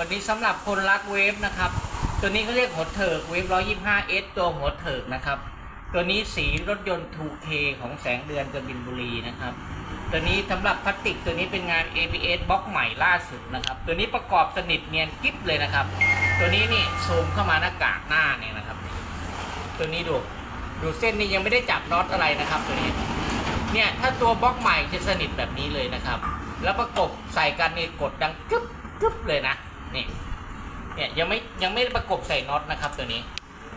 วันนี้สำหรับคนรักเวฟนะครับ ตัวนี้เขาเรียกหัวเถิกเวฟ125 S ตัวหัวเถิกนะครับ ตัวนี้สีรถยนต์ 2K ของแสงเดือนกบินบุรีนะครับ ตัวนี้สำหรับพลาสติกตัวนี้เป็นงาน ABS บล็อกใหม่ล่าสุดนะครับ ตัวนี้ประกอบสนิทเนียนกิ๊บเลยนะครับ ตัวนี้นี่ซูมเข้ามาหน้ากากหน้าเนี่ยนะครับ ตัวนี้ดูดูเส้นนี้ยังไม่ได้จับน็อตอะไรนะครับตัวนี้ เนี่ยถ้าตัวบล็อกใหม่จะสนิทแบบนี้เลยนะครับ แล้วประกบใส่กันนี่กดดังกึ๊บกึ๊บเลยนะ นี่เนี่ยยังไม่ยังไม่ประกบใส่น็อตนะครับตัวนี้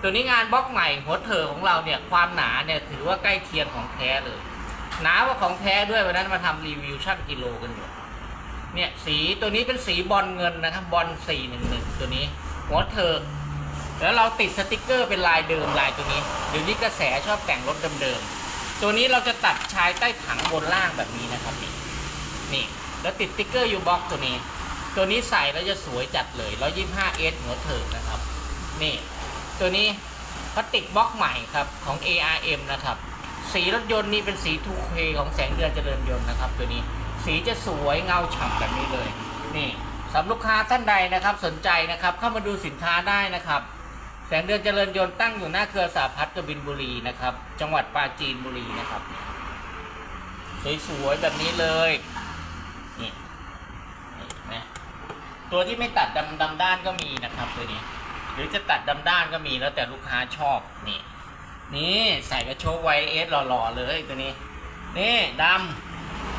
ตัวนี้งานบล็อกใหม่หัวเถอของเราเนี่ยความหนาเนี่ยถือว่าใกล้เคียงของแท้เลย หนากว่าของแท้ด้วยวันนั้นมาทำรีวิวชั่งกิโลกันอยู่เนี่ยสีตัวนี้เป็นสีบอลเงินนะครับบอลสี่หนึ่งหนึ่งตัวนี้ หัวเถิกแล้วเราติดสติกเกอร์เป็นลายเดิมลายตัวนี้เดี๋ยวนี้กระแสชอบแต่งรถเดิมๆตัวนี้เราจะตัดชายใต้ถังบนล่างแบบนี้นะครับนี่นี่แล้วติดสติกเกอร์อยู่บล็อกตัวนี้ ตัวนี้ใส่แล้วจะสวยจัดเลย 125 s หัวเถิกนะครับ นี่ ตัวนี้พลาสติกบล็อกใหม่ครับของ ARM นะครับ สีรถยนต์นี่เป็นสี 2K ของแสงเดือนเจริญยนต์นะครับ ตัวนี้ สีจะสวยเงาฉ่ำแบบนี้เลย นี่สำหรับลูกค้าท่านใดนะครับ สนใจนะครับ เข้ามาดูสินค้าได้นะครับ แสงเดือนเจริญยนต์ตั้งอยู่หน้าเครือสาพัฒน์กบินบุรีนะครับ จังหวัดปราจีนบุรีนะครับ สวยๆแบบนี้เลยนี่นี่เห็นะ ตัวที่ไม่ตัดดำดำด้านก็มีนะครับตัวนี้ หรือจะตัดดำด้านก็มีแล้วแต่ลูกค้าชอบนี่นี่ใส่กระโชกไวเอสหล่อๆเลยตัวนี้ นี่ด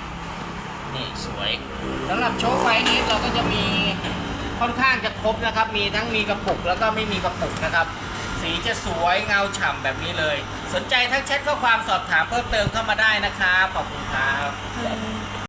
ำนี่สวยสำหรับโชคไวเอสเราก็จะมีค่อนข้างจะครบนะครับ มีทั้งมีกระปุกแล้วก็ไม่มีกระปุกนะครับ สีจะสวยเงาฉ่ำแบบนี้เลย สนใจทักแชทข้อความสอบถามเพิ่มเติมเข้ามาได้นะครับขอบคุณครับ